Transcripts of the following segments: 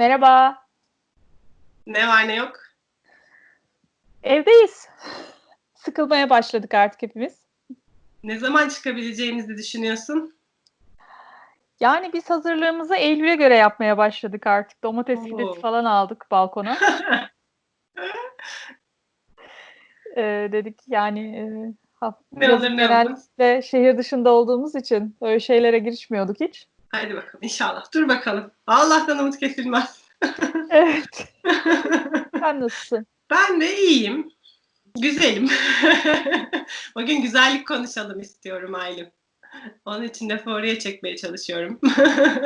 Merhaba. Ne var ne yok? Evdeyiz. Sıkılmaya başladık artık hepimiz. Ne zaman çıkabileceğimizi düşünüyorsun? Yani biz hazırlığımızı Eylül'e göre yapmaya başladık artık. Domates Oo. fidesi falan aldık balkona. Ee, dedik yani e, ha- Ne olur ne genellikle şehir dışında olduğumuz için öyle şeylere girişmiyorduk hiç. Hadi bakalım inşallah. Dur bakalım. Allah'tan umut kesilmez. Evet. Sen nasılsın? ben de iyiyim. Güzelim. Bugün güzellik konuşalım istiyorum Aylin. Onun için de oraya çekmeye çalışıyorum.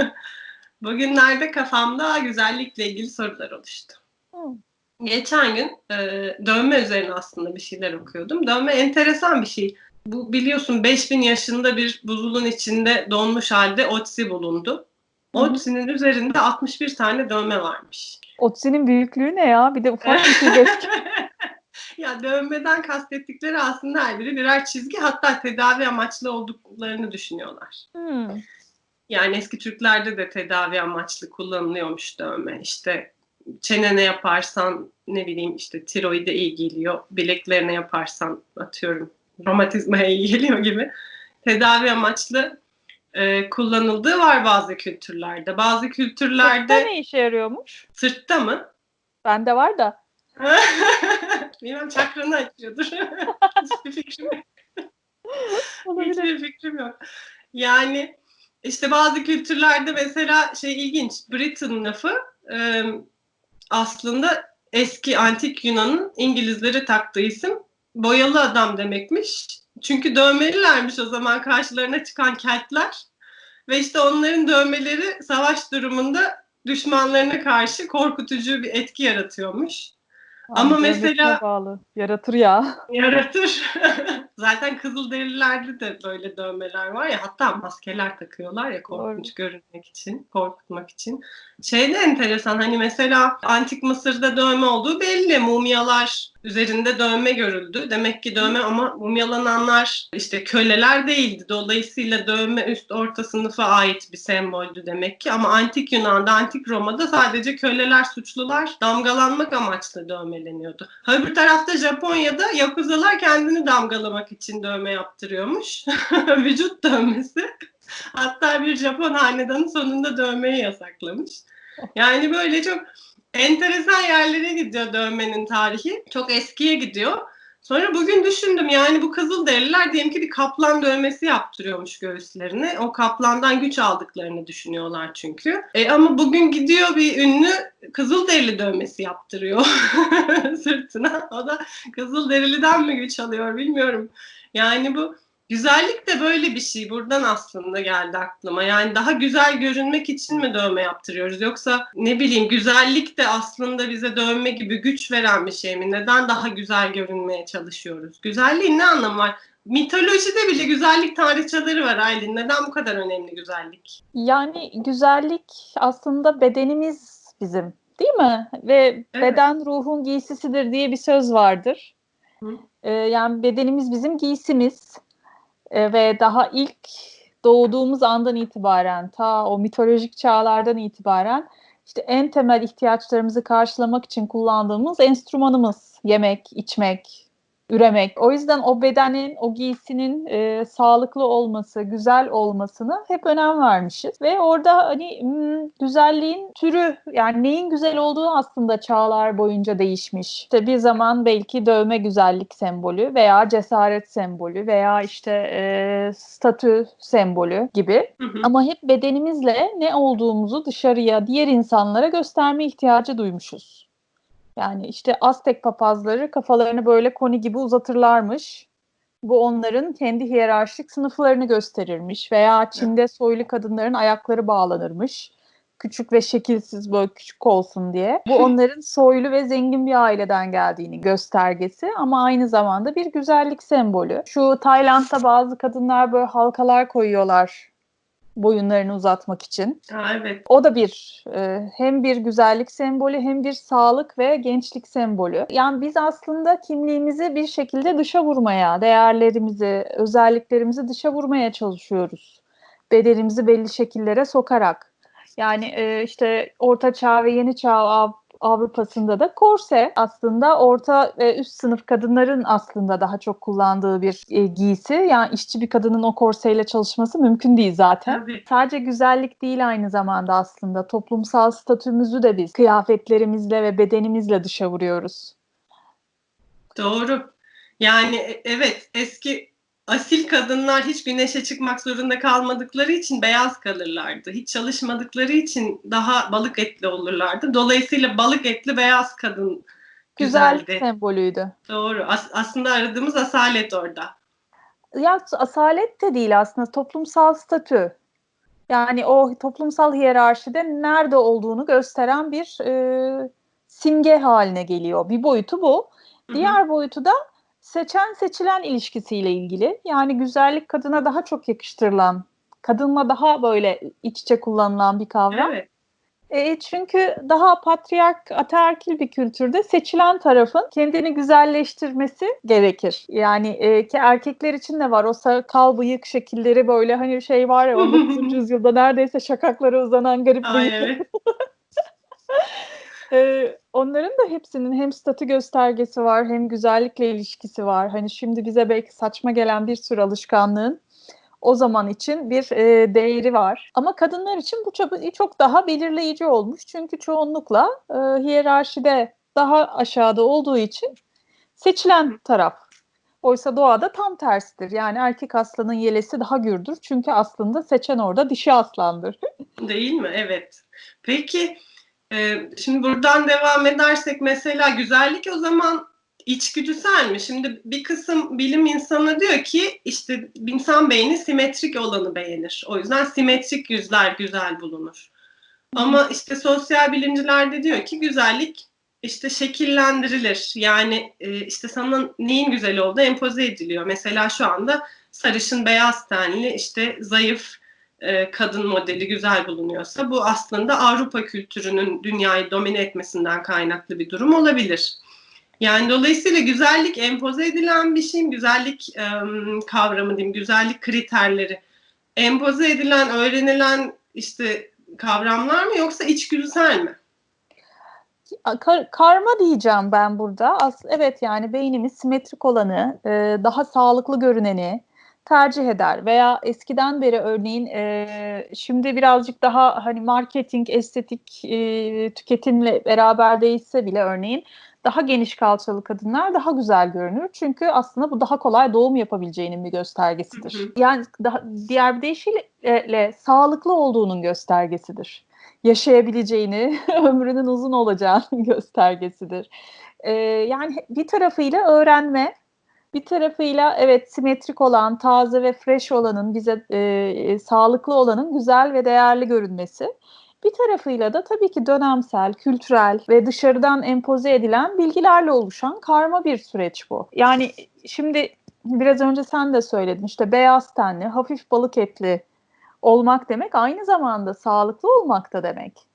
Bugünlerde kafamda güzellikle ilgili sorular oluştu. Hmm. Geçen gün e, dövme üzerine aslında bir şeyler okuyordum. Dövme enteresan bir şey. Bu biliyorsun 5000 yaşında bir buzulun içinde donmuş halde Otzi bulundu. Otzi'nin üzerinde 61 tane dövme varmış. Otsi'nin büyüklüğü ne ya? Bir de ufak bir şey ya dövmeden kastettikleri aslında her biri birer çizgi hatta tedavi amaçlı olduklarını düşünüyorlar. Hmm. Yani eski Türklerde de tedavi amaçlı kullanılıyormuş dövme. İşte çenene yaparsan ne bileyim işte tiroide iyi geliyor. Bileklerine yaparsan atıyorum romatizmaya iyi geliyor gibi. Tedavi amaçlı e, kullanıldığı var bazı kültürlerde. Bazı Sırtta kültürlerde ne işe yarıyormuş? sırtta mı? Bende var da. Bilmem çakranı açıyordur. Hiçbir fikrim yok. Hiçbir fikrim yok. Yani işte bazı kültürlerde mesela şey ilginç. Britain lafı e, aslında eski antik Yunan'ın İngilizlere taktığı isim boyalı adam demekmiş. Çünkü dövmelilermiş o zaman karşılarına çıkan Keltler. Ve işte onların dövmeleri savaş durumunda düşmanlarına karşı korkutucu bir etki yaratıyormuş. Ama Abi, mesela- devletine bağlı. Yaratır ya. Yaratır. Zaten Kızılderililerde de böyle dövmeler var ya hatta maskeler takıyorlar ya korkunç görünmek için, korkutmak için. Şey de enteresan hani mesela antik Mısır'da dövme olduğu belli. Mumyalar üzerinde dövme görüldü. Demek ki dövme ama mumyalananlar işte köleler değildi. Dolayısıyla dövme üst orta sınıfa ait bir semboldü demek ki. Ama antik Yunan'da, antik Roma'da sadece köleler, suçlular damgalanmak amaçlı dövmeleniyordu. Öbür tarafta Japonya'da yakuzalar kendini damgalamak için dövme yaptırıyormuş. Vücut dövmesi. Hatta bir Japon hanedanın sonunda dövmeyi yasaklamış. Yani böyle çok enteresan yerlere gidiyor dövmenin tarihi. Çok eskiye gidiyor. Sonra bugün düşündüm yani bu Kızılderililer diyelim ki bir kaplan dövmesi yaptırıyormuş göğüslerine. O kaplandan güç aldıklarını düşünüyorlar çünkü. E, ama bugün gidiyor bir ünlü Kızılderili dövmesi yaptırıyor sırtına. O da Kızılderili'den mi güç alıyor bilmiyorum. Yani bu güzellik de böyle bir şey. Buradan aslında geldi aklıma. Yani daha güzel görünmek için mi dövme yaptırıyoruz? Yoksa ne bileyim güzellik de aslında bize dövme gibi güç veren bir şey mi? Neden daha güzel görünmeye çalışıyoruz? Güzelliğin ne anlamı var? Mitolojide bile güzellik tanrıçaları var Aylin. Neden bu kadar önemli güzellik? Yani güzellik aslında bedenimiz bizim, değil mi? Ve Evet. beden ruhun giysisidir diye bir söz vardır. Hı. Ee, yani bedenimiz bizim giysimiz Ee, ve daha ilk doğduğumuz andan itibaren, ta o mitolojik çağlardan itibaren işte en temel ihtiyaçlarımızı karşılamak için kullandığımız enstrümanımız yemek, içmek, üremek. O yüzden o bedenin, o giysinin e, sağlıklı olması, güzel olmasına hep önem vermişiz. Ve orada hani hmm, güzelliğin türü yani neyin güzel olduğu aslında çağlar boyunca değişmiş. İşte bir zaman belki dövme güzellik sembolü veya cesaret sembolü veya işte e, statü sembolü gibi. Hı hı. Ama hep bedenimizle ne olduğumuzu dışarıya, diğer insanlara gösterme ihtiyacı duymuşuz. Yani işte Aztek papazları kafalarını böyle koni gibi uzatırlarmış. Bu onların kendi hiyerarşik sınıflarını gösterirmiş. Veya Çin'de soylu kadınların ayakları bağlanırmış. Küçük ve şekilsiz böyle küçük olsun diye. Bu onların soylu ve zengin bir aileden geldiğini göstergesi ama aynı zamanda bir güzellik sembolü. Şu Tayland'da bazı kadınlar böyle halkalar koyuyorlar boyunlarını uzatmak için. Ha, evet. O da bir e, hem bir güzellik sembolü hem bir sağlık ve gençlik sembolü. Yani biz aslında kimliğimizi bir şekilde dışa vurmaya, değerlerimizi, özelliklerimizi dışa vurmaya çalışıyoruz. Bedenimizi belli şekillere sokarak. Yani e, işte Orta Çağ ve Yeni Çağ Avrupa'sında da korse aslında orta ve üst sınıf kadınların aslında daha çok kullandığı bir e, giysi. Yani işçi bir kadının o korseyle çalışması mümkün değil zaten. Tabii. Sadece güzellik değil aynı zamanda aslında toplumsal statümüzü de biz kıyafetlerimizle ve bedenimizle dışa vuruyoruz. Doğru. Yani e- evet eski asil kadınlar hiç güneşe çıkmak zorunda kalmadıkları için beyaz kalırlardı. Hiç çalışmadıkları için daha balık etli olurlardı. Dolayısıyla balık etli beyaz kadın güzeldi. sembolüydü. Doğru. As- aslında aradığımız asalet orada. Ya asalet de değil aslında toplumsal statü. Yani o toplumsal hiyerarşide nerede olduğunu gösteren bir e, simge haline geliyor. Bir boyutu bu. Diğer boyutu da seçen seçilen ilişkisiyle ilgili. Yani güzellik kadına daha çok yakıştırılan, kadınla daha böyle iç içe kullanılan bir kavram. Evet. E, çünkü daha patriark, ataerkil bir kültürde seçilen tarafın kendini güzelleştirmesi gerekir. Yani e, ki erkekler için de var o sakal bıyık şekilleri böyle hani şey var ya 19. yüzyılda neredeyse şakaklara uzanan garip bıyık. Ee, onların da hepsinin hem statü göstergesi var hem güzellikle ilişkisi var. Hani şimdi bize belki saçma gelen bir sürü alışkanlığın o zaman için bir e, değeri var. Ama kadınlar için bu çok daha belirleyici olmuş. Çünkü çoğunlukla e, hiyerarşide daha aşağıda olduğu için seçilen taraf. Oysa doğada tam tersidir. Yani erkek aslanın yelesi daha gürdür. Çünkü aslında seçen orada dişi aslandır. Değil mi? Evet. Peki e, şimdi buradan devam edersek mesela güzellik o zaman içgüdüsel mi? Şimdi bir kısım bilim insanı diyor ki işte insan beyni simetrik olanı beğenir. O yüzden simetrik yüzler güzel bulunur. Ama işte sosyal bilimciler de diyor ki güzellik işte şekillendirilir. Yani e, işte sana neyin güzel olduğu empoze ediliyor. Mesela şu anda sarışın beyaz tenli işte zayıf e, kadın modeli güzel bulunuyorsa bu aslında Avrupa kültürünün dünyayı domine etmesinden kaynaklı bir durum olabilir. Yani dolayısıyla güzellik empoze edilen bir şey, güzellik kavramı diyeyim, güzellik kriterleri empoze edilen, öğrenilen işte kavramlar mı yoksa içgüdüsel mi? Kar- karma diyeceğim ben burada. As evet yani beynimiz simetrik olanı, e, daha sağlıklı görüneni tercih eder veya eskiden beri örneğin e, şimdi birazcık daha hani marketing, estetik e, tüketimle beraber değişse bile örneğin daha geniş kalçalı kadınlar daha güzel görünür. Çünkü aslında bu daha kolay doğum yapabileceğinin bir göstergesidir. Hı hı. Yani daha, diğer bir deyişle sağlıklı olduğunun göstergesidir yaşayabileceğini, ömrünün uzun olacağının göstergesidir. Ee, yani bir tarafıyla öğrenme, bir tarafıyla evet simetrik olan, taze ve fresh olanın, bize e, sağlıklı olanın güzel ve değerli görünmesi. Bir tarafıyla da tabii ki dönemsel, kültürel ve dışarıdan empoze edilen bilgilerle oluşan karma bir süreç bu. Yani şimdi biraz önce sen de söyledin işte beyaz tenli, hafif balık etli olmak demek aynı zamanda sağlıklı olmak da demek.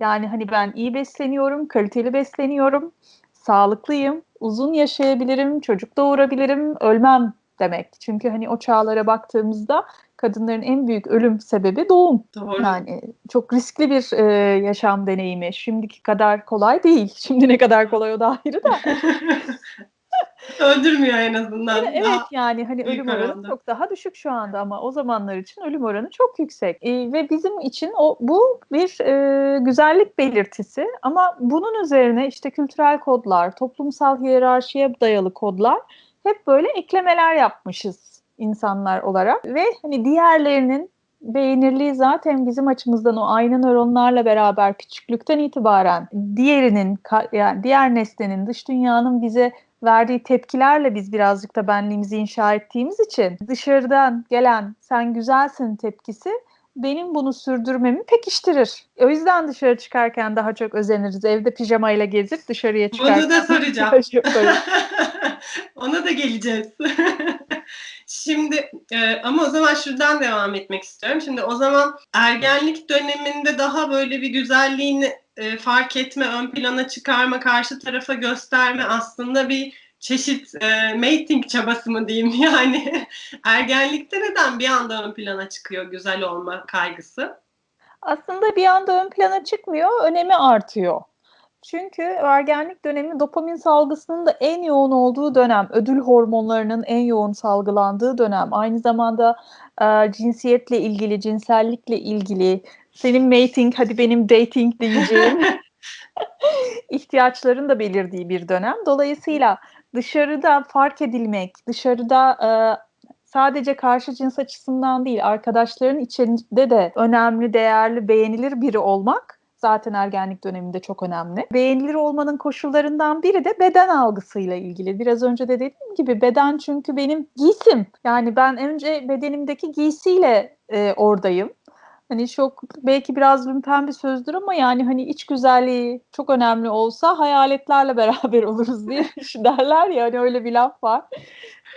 Yani hani ben iyi besleniyorum, kaliteli besleniyorum, sağlıklıyım, uzun yaşayabilirim, çocuk doğurabilirim, ölmem demek. Çünkü hani o çağlara baktığımızda kadınların en büyük ölüm sebebi doğum. Doğru. Yani çok riskli bir e, yaşam deneyimi. Şimdiki kadar kolay değil. Şimdi ne kadar kolay o da ayrı da. Öldürmüyor en azından. Evet Daha- yani hani ölüm oranı oranda. çok daha düşük şu anda ama o zamanlar için ölüm oranı çok yüksek. Ee, ve bizim için o bu bir e, güzellik belirtisi ama bunun üzerine işte kültürel kodlar, toplumsal hiyerarşiye dayalı kodlar hep böyle eklemeler yapmışız insanlar olarak ve hani diğerlerinin beğenirliği zaten bizim açımızdan o ayna nöronlarla beraber küçüklükten itibaren diğerinin yani diğer nesnenin dış dünyanın bize verdiği tepkilerle biz birazcık da benliğimizi inşa ettiğimiz için dışarıdan gelen sen güzelsin tepkisi benim bunu sürdürmemi pekiştirir. O yüzden dışarı çıkarken daha çok özeniriz. Evde pijamayla gezip dışarıya çıkarken. Bunu da soracağım. Ona da geleceğiz. Şimdi e, ama o zaman şuradan devam etmek istiyorum. Şimdi o zaman ergenlik döneminde daha böyle bir güzelliğini e, fark etme, ön plana çıkarma, karşı tarafa gösterme aslında bir çeşit e, mating çabası mı diyeyim yani ergenlikte neden bir anda ön plana çıkıyor güzel olma kaygısı? Aslında bir anda ön plana çıkmıyor, önemi artıyor. Çünkü ergenlik dönemi dopamin salgısının da en yoğun olduğu dönem, ödül hormonlarının en yoğun salgılandığı dönem. Aynı zamanda e, cinsiyetle ilgili, cinsellikle ilgili, senin mating, hadi benim dating diyeceğim ihtiyaçların da belirdiği bir dönem. Dolayısıyla dışarıda fark edilmek, dışarıda e, sadece karşı cins açısından değil, arkadaşların içinde de önemli, değerli, beğenilir biri olmak zaten ergenlik döneminde çok önemli. Beğenilir olmanın koşullarından biri de beden algısıyla ilgili. Biraz önce de dediğim gibi beden çünkü benim giysim. Yani ben önce bedenimdeki giysiyle e, oradayım. Hani çok belki biraz lümpen bir sözdür ama yani hani iç güzelliği çok önemli olsa hayaletlerle beraber oluruz diye derler ya hani öyle bir laf var.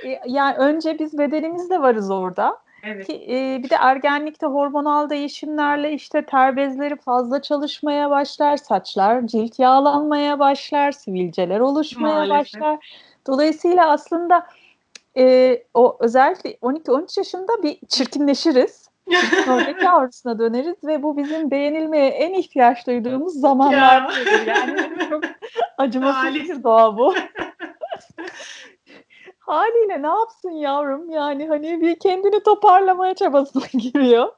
E, yani önce biz bedenimizle varız orada. Evet. Ki, e, bir de ergenlikte hormonal değişimlerle işte ter bezleri fazla çalışmaya başlar, saçlar cilt yağlanmaya başlar, sivilceler oluşmaya Maalesef. başlar. Dolayısıyla aslında e, o özellikle 12-13 yaşında bir çirkinleşiriz. Sonraki yavrusuna döneriz ve bu bizim beğenilmeye en ihtiyaç duyduğumuz zamanlar. Yani çok acımasız bir doğa bu. Haliyle ne yapsın yavrum? Yani hani bir kendini toparlamaya çabasına giriyor.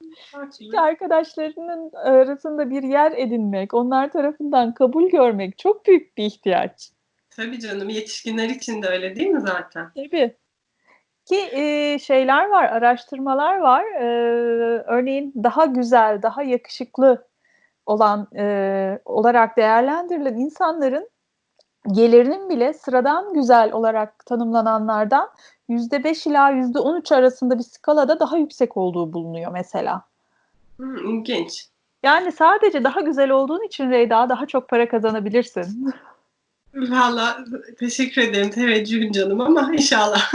Çünkü arkadaşlarının arasında bir yer edinmek, onlar tarafından kabul görmek çok büyük bir ihtiyaç. Tabii canım yetişkinler için de öyle değil mi zaten? Tabii. Ki e, şeyler var, araştırmalar var. E, örneğin daha güzel, daha yakışıklı olan e, olarak değerlendirilen insanların gelirinin bile sıradan güzel olarak tanımlananlardan %5 ila %13 arasında bir skalada daha yüksek olduğu bulunuyor mesela. Hı, ilginç. Yani sadece daha güzel olduğun için Reyda daha çok para kazanabilirsin. Valla teşekkür ederim teveccühün canım ama inşallah.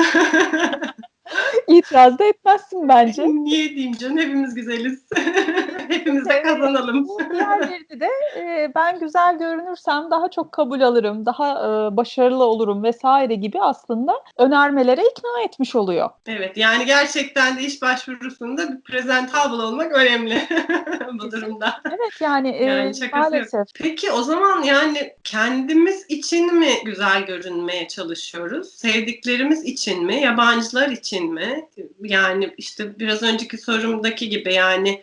İtiraz da etmezsin bence. Niye diyeyim canım hepimiz güzeliz. Hepimiz de kazanalım. Diğerleri de e, ben güzel görünürsem daha çok kabul alırım, daha e, başarılı olurum vesaire gibi aslında önermelere ikna etmiş oluyor. Evet yani gerçekten de iş başvurusunda bir presentable olmak önemli bu durumda. Evet yani, e, Yani şakası yok. maalesef. Peki o zaman yani kendimiz için mi güzel görünmeye çalışıyoruz? Sevdiklerimiz için mi? Yabancılar için mi? Yani işte biraz önceki sorumdaki gibi yani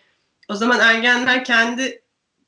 o zaman ergenler kendi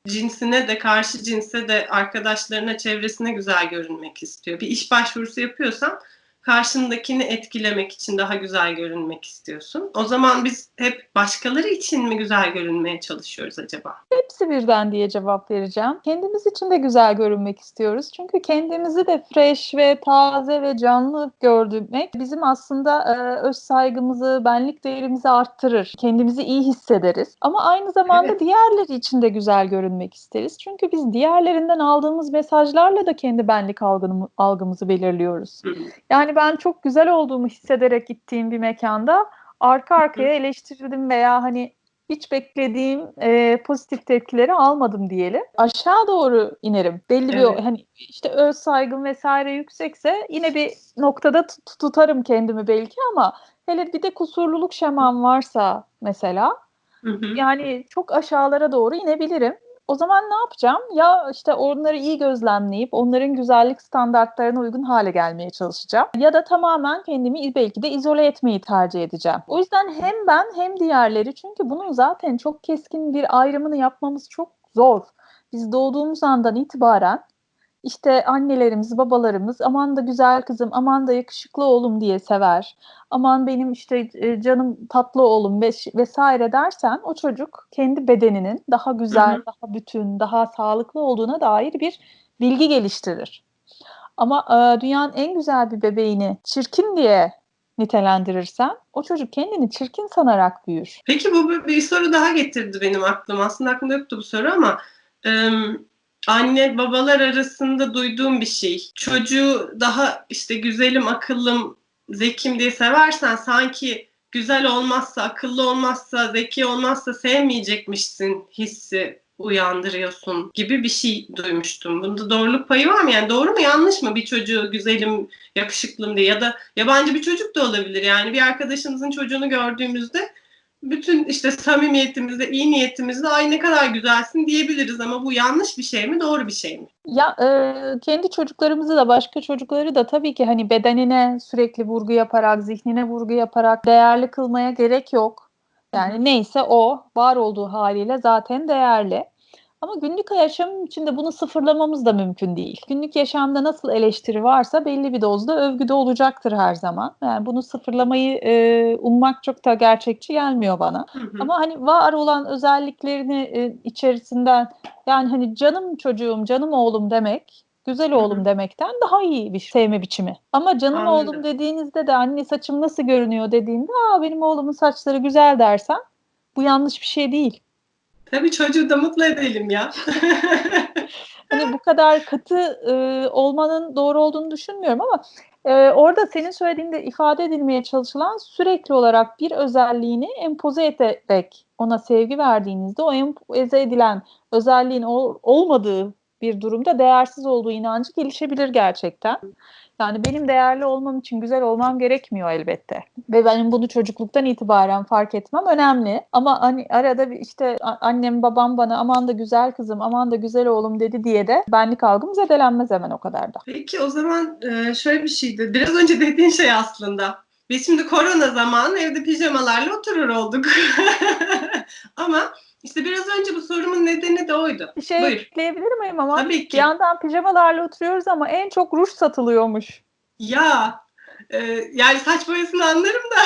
cinsine de karşı cinse de arkadaşlarına çevresine güzel görünmek istiyor. Bir iş başvurusu yapıyorsan karşındakini etkilemek için daha güzel görünmek istiyorsun. O zaman biz hep başkaları için mi güzel görünmeye çalışıyoruz acaba? Hepsi birden diye cevap vereceğim. Kendimiz için de güzel görünmek istiyoruz. Çünkü kendimizi de fresh ve taze ve canlı gördürmek bizim aslında e, öz saygımızı, benlik değerimizi arttırır. Kendimizi iyi hissederiz. Ama aynı zamanda Evet. diğerleri için de güzel görünmek isteriz. Çünkü biz diğerlerinden aldığımız mesajlarla da kendi benlik algını, algımızı belirliyoruz. Hı. Yani ben çok güzel olduğumu hissederek gittiğim bir mekanda arka arkaya eleştirildim veya hani hiç beklediğim e, pozitif tepkileri almadım diyelim. Aşağı doğru inerim. Belli Evet. bir hani işte öz saygım vesaire yüksekse yine bir noktada tut- tutarım kendimi belki ama hele bir de kusurluluk şemam varsa mesela Hı hı. yani çok aşağılara doğru inebilirim. O zaman ne yapacağım? Ya işte onları iyi gözlemleyip onların güzellik standartlarına uygun hale gelmeye çalışacağım. Ya da tamamen kendimi belki de izole etmeyi tercih edeceğim. O yüzden hem ben hem diğerleri çünkü bunun zaten çok keskin bir ayrımını yapmamız çok zor. Biz doğduğumuz andan itibaren işte annelerimiz, babalarımız aman da güzel kızım, aman da yakışıklı oğlum diye sever. Aman benim işte e, canım tatlı oğlum ves- vesaire dersen o çocuk kendi bedeninin daha güzel, Hı hı. daha bütün, daha sağlıklı olduğuna dair bir bilgi geliştirir. Ama e, dünyanın en güzel bir bebeğini çirkin diye nitelendirirsen o çocuk kendini çirkin sanarak büyür. Peki bu bir, bir soru daha getirdi benim aklıma. Aslında aklımda yoktu bu soru ama anne babalar arasında duyduğum bir şey. Çocuğu daha işte güzelim, akıllım, zekim diye seversen sanki güzel olmazsa, akıllı olmazsa, zeki olmazsa sevmeyecekmişsin hissi uyandırıyorsun gibi bir şey duymuştum. Bunda doğruluk payı var mı? Yani doğru mu yanlış mı bir çocuğu güzelim, yakışıklım diye ya da yabancı bir çocuk da olabilir. Yani bir arkadaşınızın çocuğunu gördüğümüzde bütün işte samimiyetimizle, iyi niyetimizle ay ne kadar güzelsin diyebiliriz ama bu yanlış bir şey mi, doğru bir şey mi? Ya e, kendi çocuklarımızı da başka çocukları da tabii ki hani bedenine sürekli vurgu yaparak, zihnine vurgu yaparak değerli kılmaya gerek yok. Yani neyse o var olduğu haliyle zaten değerli. Ama günlük yaşam içinde bunu sıfırlamamız da mümkün değil. Günlük yaşamda nasıl eleştiri varsa belli bir dozda övgü de olacaktır her zaman. Yani bunu sıfırlamayı e, ummak çok da gerçekçi gelmiyor bana. Hı hı. Ama hani var olan özelliklerini e, içerisinden yani hani canım çocuğum, canım oğlum demek, güzel oğlum demekten daha iyi bir sevme biçimi. Ama canım Anladım. oğlum dediğinizde de anne saçım nasıl görünüyor dediğinde aa benim oğlumun saçları güzel dersen bu yanlış bir şey değil. Tabii çocuğu da mutlu edelim ya. Hani bu kadar katı e, olmanın doğru olduğunu düşünmüyorum ama e, orada senin söylediğinde ifade edilmeye çalışılan sürekli olarak bir özelliğini empoze ederek ona sevgi verdiğinizde o empoze edilen özelliğin ol- olmadığı bir durumda değersiz olduğu inancı gelişebilir gerçekten. Yani benim değerli olmam için güzel olmam gerekmiyor elbette. Ve benim bunu çocukluktan itibaren fark etmem önemli. Ama hani arada işte annem babam bana aman da güzel kızım aman da güzel oğlum dedi diye de benlik algım zedelenmez hemen o kadar da. Peki o zaman e, şöyle bir şeydi. Biraz önce dediğin şey aslında. Biz şimdi korona zamanı evde pijamalarla oturur olduk. Ama işte biraz önce bu sorumun nedeni de oydu. Bir şey Buyur. ekleyebilir miyim ama Tabii bir ki. yandan pijamalarla oturuyoruz ama en çok ruj satılıyormuş. Ya e, yani saç boyasını anlarım da.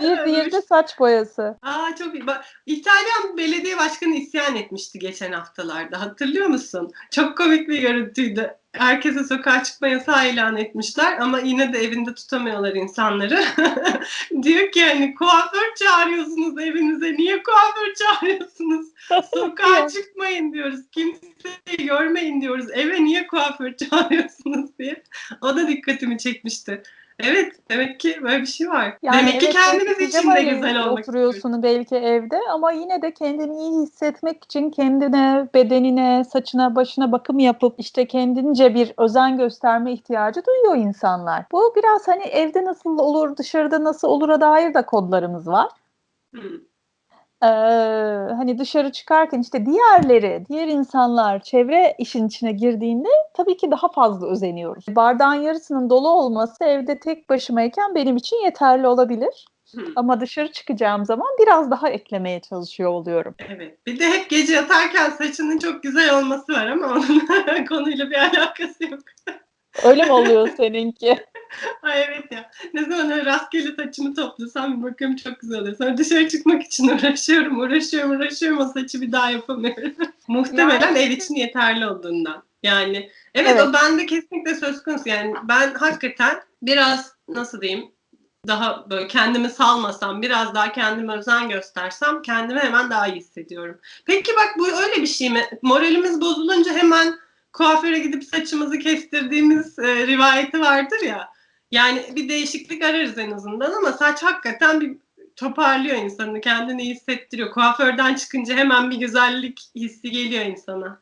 Bir diğeri de saç boyası. Aa çok iyi. Bak, İtalyan belediye başkanı isyan etmişti geçen haftalarda. Hatırlıyor musun? Çok komik bir görüntüydü. Herkese sokağa çıkma yasağı ilan etmişler ama yine de evinde tutamıyorlar insanları. Diyor ki hani kuaför çağırıyorsunuz evinize. Niye kuaför çağırıyorsunuz? Sokağa çıkmayın diyoruz. Kimseyi görmeyin diyoruz. Eve niye kuaför çağırıyorsunuz diye. O da dikkatimi çekmişti. Evet, demek ki böyle bir şey var. Yani demek ki evet, kendiniz için de güzel olmak oturuyorsun belki evde ama yine de kendini iyi hissetmek için kendine, bedenine, saçına, başına bakım yapıp işte kendince bir özen gösterme ihtiyacı duyuyor insanlar. Bu biraz hani evde nasıl olur, dışarıda nasıl olura dair de kodlarımız var. Hı. Ee, hani dışarı çıkarken işte diğerleri, diğer insanlar çevre işin içine girdiğinde tabii ki daha fazla özeniyoruz. Bardağın yarısının dolu olması evde tek başımayken benim için yeterli olabilir. Ama dışarı çıkacağım zaman biraz daha eklemeye çalışıyor oluyorum. Evet. Bir de hep gece yatarken saçının çok güzel olması var ama onun konuyla bir alakası yok. Öyle mi oluyor seninki? Ay evet ya. Ne zaman öyle rastgele saçımı toplasam bir bakıyorum çok güzel oluyor. Sonra dışarı çıkmak için uğraşıyorum, uğraşıyorum, uğraşıyorum. O saçı bir daha yapamıyorum. Muhtemelen ev için yeterli olduğundan. Yani evet, Evet. o bende kesinlikle söz konusu. Yani ben hakikaten biraz nasıl diyeyim daha böyle kendimi salmasam, biraz daha kendime özen göstersem kendimi hemen daha iyi hissediyorum. Peki bak bu öyle bir şey mi? Moralimiz bozulunca hemen kuaföre gidip saçımızı kestirdiğimiz e, rivayeti vardır ya. Yani bir değişiklik ararız en azından ama saç hakikaten bir toparlıyor insanı, kendini iyi hissettiriyor. Kuaförden çıkınca hemen bir güzellik hissi geliyor insana.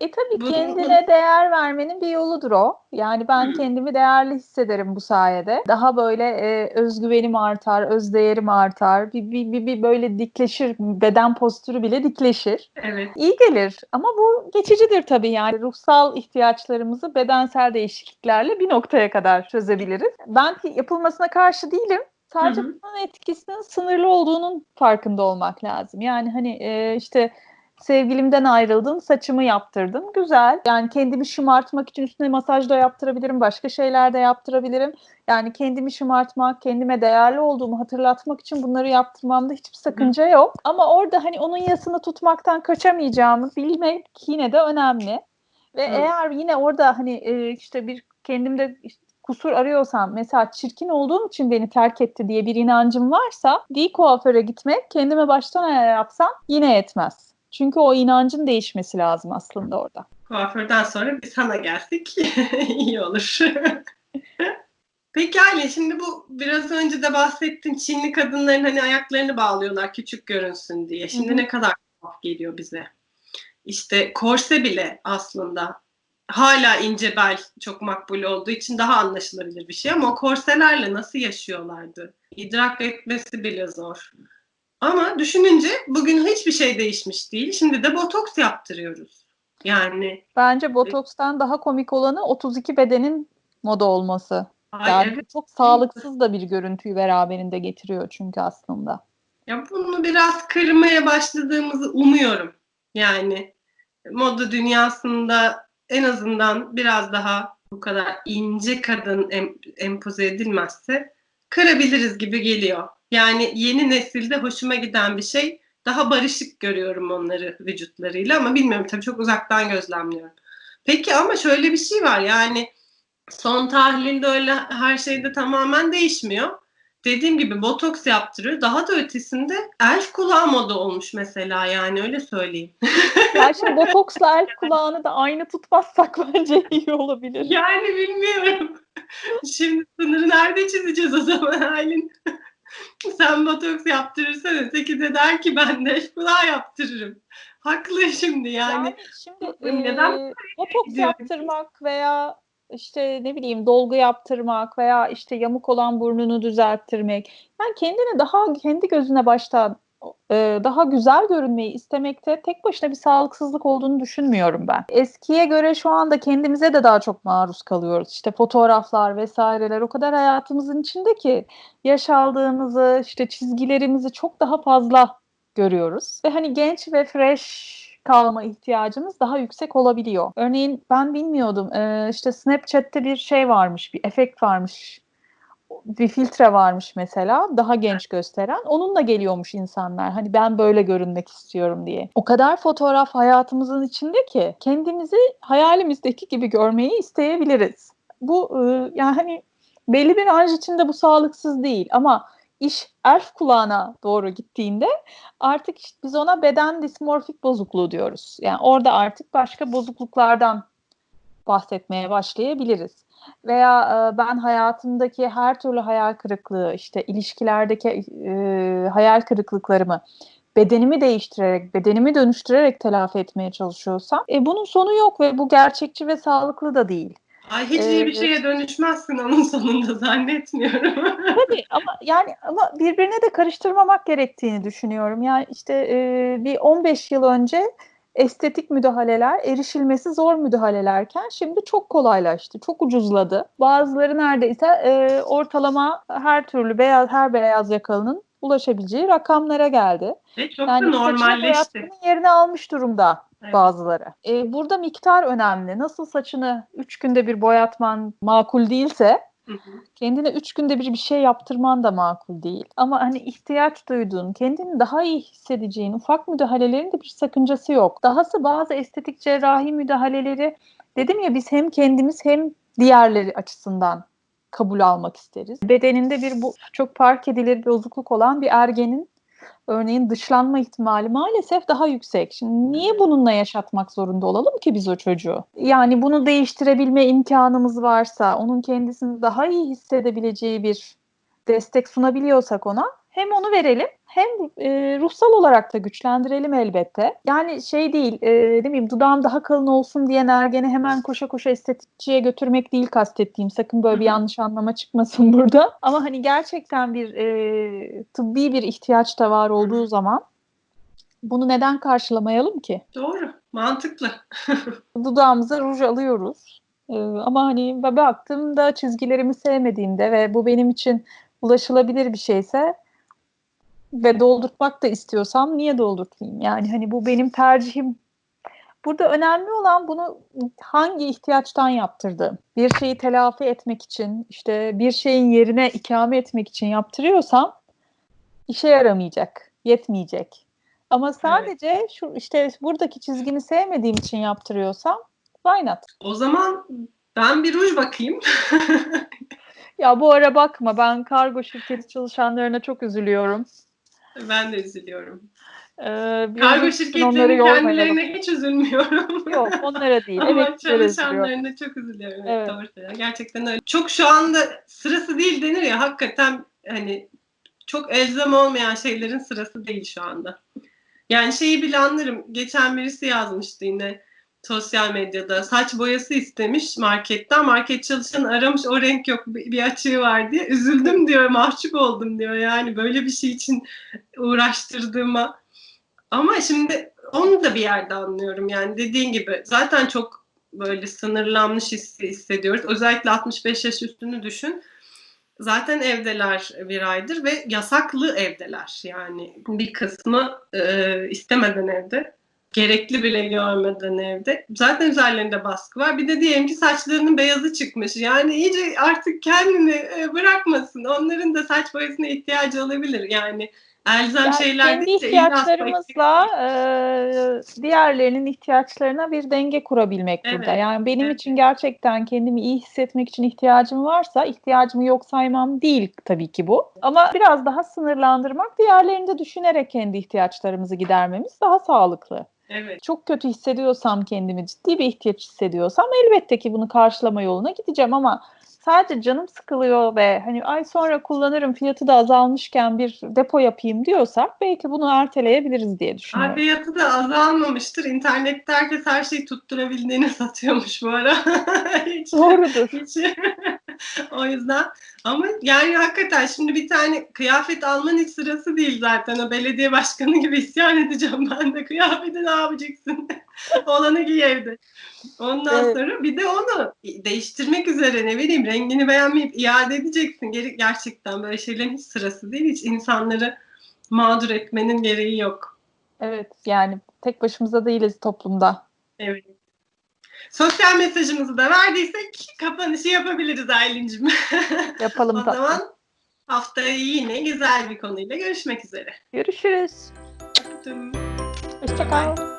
E tabii Bu- kendine değer vermenin bir yoludur o. Yani ben kendimi değerli hissederim bu sayede. Daha böyle e, özgüvenim artar, özdeğerim artar. Bir, bir, bir, bir böyle dikleşir, beden postürü bile dikleşir. Evet. İyi gelir ama bu geçicidir tabii yani ruhsal ihtiyaçlarımızı bedensel değişikliklerle bir noktaya kadar çözebiliriz. Ben yapılmasına karşı değilim. Sadece Hı hı. bunun etkisinin sınırlı olduğunun farkında olmak lazım. Yani hani e, işte sevgilimden ayrıldım, saçımı yaptırdım. Güzel. Yani kendimi şımartmak için üstüne masaj da yaptırabilirim, başka şeyler de yaptırabilirim. Yani kendimi şımartmak, kendime değerli olduğumu hatırlatmak için bunları yaptırmamda hiçbir sakınca yok. Ama orada hani onun yasını tutmaktan kaçamayacağımı bilmek yine de önemli. Ve Hı. eğer yine orada hani e, işte bir kendimde işte kusur arıyorsam mesela çirkin olduğum için beni terk etti diye bir inancım varsa değil kuaföre gitmek kendime baştan ayar yapsam yine yetmez. Çünkü o inancın değişmesi lazım aslında orada. Kuaförden sonra bir sana gelsek iyi olur. Peki Aile şimdi bu biraz önce de bahsettin Çinli kadınların hani ayaklarını bağlıyorlar küçük görünsün diye. Şimdi Hı hı. ne kadar tuhaf geliyor bize. İşte korse bile aslında hala ince bel çok makbul olduğu için daha anlaşılabilir bir şey ama o korselerle nasıl yaşıyorlardı? İdrak etmesi bile zor. Ama düşününce bugün hiçbir şey değişmiş değil. Şimdi de botoks yaptırıyoruz. Yani Bence botokstan daha komik olanı 32 bedenin moda olması. ay Yani evet, çok sağlıksız da bir görüntüyü beraberinde getiriyor çünkü aslında. ya bunu biraz kırmaya başladığımızı umuyorum. Yani moda dünyasında en azından biraz daha bu kadar ince kadın em- empoze edilmezse kırabiliriz gibi geliyor. Yani yeni nesilde hoşuma giden bir şey daha barışık görüyorum onları vücutlarıyla ama bilmiyorum tabii çok uzaktan gözlemliyorum. Peki ama şöyle bir şey var yani son tahlilde öyle her şeyde tamamen değişmiyor. Dediğim gibi botoks yaptırıyor. Daha da ötesinde elf kulağı moda olmuş mesela yani öyle söyleyeyim. Yani şimdi botoksla el kulağını da aynı tutmazsak bence iyi olabilir. Yani bilmiyorum. Şimdi sınırı nerede çizeceğiz o zaman Aylin? Sen botoks yaptırırsan öteki de der ki ben de kulağı yaptırırım. Haklı şimdi yani. Yani şimdi Neden e, botoks yaptırmak veya işte ne bileyim dolgu yaptırmak veya işte yamuk olan burnunu düzelttirmek. Yani kendini daha kendi gözüne başta daha güzel görünmeyi istemekte tek başına bir sağlıksızlık olduğunu düşünmüyorum ben. Eskiye göre şu anda kendimize de daha çok maruz kalıyoruz. İşte fotoğraflar vesaireler o kadar hayatımızın içinde ki yaş aldığımızı, işte çizgilerimizi çok daha fazla görüyoruz. Ve hani genç ve fresh kalma ihtiyacımız daha yüksek olabiliyor. Örneğin ben bilmiyordum işte Snapchat'te bir şey varmış, bir efekt varmış. Bir filtre varmış mesela daha genç gösteren. Onunla geliyormuş insanlar. Hani ben böyle görünmek istiyorum diye. O kadar fotoğraf hayatımızın içinde ki kendimizi hayalimizdeki gibi görmeyi isteyebiliriz. Bu e, yani hani belli bir anj içinde bu sağlıksız değil ama iş elf kulağına doğru gittiğinde artık işte biz ona beden dismorfik bozukluğu diyoruz. Yani orada artık başka bozukluklardan bahsetmeye başlayabiliriz. Veya e, ben hayatımdaki her türlü hayal kırıklığı, işte ilişkilerdeki e, hayal kırıklıklarımı bedenimi değiştirerek, bedenimi dönüştürerek telafi etmeye çalışıyorsam e, bunun sonu yok ve bu gerçekçi ve sağlıklı da değil. Ay hiç iyi bir şeye dönüşmezsin onun sonunda zannetmiyorum. Tabii ama yani ama birbirine de karıştırmamak gerektiğini düşünüyorum. Yani işte e, bir 15 yıl önce estetik müdahaleler erişilmesi zor müdahalelerken şimdi çok kolaylaştı, çok ucuzladı. Bazıları neredeyse e, ortalama her türlü beyaz her beyaz yakalının ulaşabileceği rakamlara geldi. Ve çok Yani da normalleşti. yerini almış durumda Evet. bazıları. E, burada miktar önemli. Nasıl saçını 3 günde bir boyatman makul değilse Kendine üç günde bir bir şey yaptırman da makul değil. Ama hani ihtiyaç duyduğun, kendini daha iyi hissedeceğin ufak müdahalelerin de bir sakıncası yok. Dahası bazı estetik cerrahi müdahaleleri dedim ya biz hem kendimiz hem diğerleri açısından kabul almak isteriz. Bedeninde bir bu çok fark edilir bir bozukluk olan bir ergenin örneğin dışlanma ihtimali maalesef daha yüksek. Şimdi niye bununla yaşatmak zorunda olalım ki biz o çocuğu? Yani bunu değiştirebilme imkanımız varsa, onun kendisini daha iyi hissedebileceği bir destek sunabiliyorsak ona hem onu verelim hem e, ruhsal olarak da güçlendirelim elbette. Yani şey değil, e, ne bileyim dudağım daha kalın olsun diyen ergeni hemen koşa koşa estetikçiye götürmek değil kastettiğim. Sakın böyle bir yanlış anlama çıkmasın burada. Ama hani gerçekten bir e, tıbbi bir ihtiyaç da var olduğu zaman bunu neden karşılamayalım ki? Doğru. Mantıklı. Dudağımıza ruj alıyoruz. Ee, ama hani baktığımda çizgilerimi sevmediğimde ve bu benim için ulaşılabilir bir şeyse ve doldurtmak da istiyorsam niye doldurtmayayım? Yani hani bu benim tercihim. Burada önemli olan bunu hangi ihtiyaçtan yaptırdığım. Bir şeyi telafi etmek için, işte bir şeyin yerine ikame etmek için yaptırıyorsam işe yaramayacak, yetmeyecek. Ama sadece şu işte buradaki çizgimi sevmediğim için yaptırıyorsam why not? O zaman ben bir ruj bakayım. Ya bu ara bakma ben kargo şirketi çalışanlarına çok üzülüyorum. Ben de üzülüyorum. Ee, Kargo şirketlerinin kendilerine hiç üzülmüyorum. Yok onlara değil. Ama üzülüyorum. çalışanlarına çok üzülüyorum. Evet. Evet. Doğru. Gerçekten öyle. Çok şu anda sırası değil denir ya hakikaten hani çok elzem olmayan şeylerin sırası değil şu anda. Yani şeyi bile anlarım. Geçen birisi yazmıştı yine. Sosyal medyada saç boyası istemiş marketten. Market çalışan aramış o renk yok bir açığı var diye. Üzüldüm diyor, mahcup oldum diyor. Yani böyle bir şey için uğraştırdığıma. Ama şimdi onu da bir yerde anlıyorum. Yani dediğin gibi zaten çok böyle sınırlanmış hissediyoruz. Özellikle 65 yaş üstünü düşün. Zaten evdeler bir aydır ve yasaklı evdeler. Yani bir kısmı e, istemeden evde gerekli bile görmeden evde. Zaten üzerlerinde baskı var. Bir de diyelim ki saçlarının beyazı çıkmış. Yani iyice artık kendini e, bırakmasın. Onların da saç boyasına ihtiyacı olabilir. Yani elzem Yani şeyler değil de ihtiyaçlarımızla e, diğerlerinin ihtiyaçlarına bir denge kurabilmek Evet, burada. Yani benim evet. için gerçekten kendimi iyi hissetmek için ihtiyacım varsa ihtiyacımı yok saymam değil tabii ki bu. Ama biraz daha sınırlandırmak, diğerlerini de düşünerek kendi ihtiyaçlarımızı gidermemiz daha sağlıklı. Evet. Çok kötü hissediyorsam kendimi, ciddi bir ihtiyaç hissediyorsam elbette ki bunu karşılama yoluna gideceğim ama sadece canım sıkılıyor ve hani ay sonra kullanırım fiyatı da azalmışken bir depo yapayım diyorsak belki bunu erteleyebiliriz diye düşünüyorum. Ay, fiyatı da azalmamıştır. İnternette herkes her şeyi tutturabildiğini satıyormuş bu ara. Hiç- Doğrudur. hiç- o yüzden ama yani hakikaten şimdi bir tane kıyafet alman hiç sırası değil zaten. O belediye başkanı gibi isyan edeceğim ben de. Kıyafeti ne yapacaksın? Olanı giy evde. Ondan Evet. sonra bir de onu değiştirmek üzere ne bileyim rengini beğenmeyip iade edeceksin. Geri, gerçekten böyle şeylerin hiç sırası değil. Hiç insanları mağdur etmenin gereği yok. Evet yani tek başımıza değiliz toplumda. Evet. Sosyal mesajımızı da verdiysek kapanışı yapabiliriz Aylin'cim. Yapalım o tatlım. zaman haftaya yine güzel bir konuyla görüşmek üzere. Görüşürüz. Öptüm. Hoşçakal.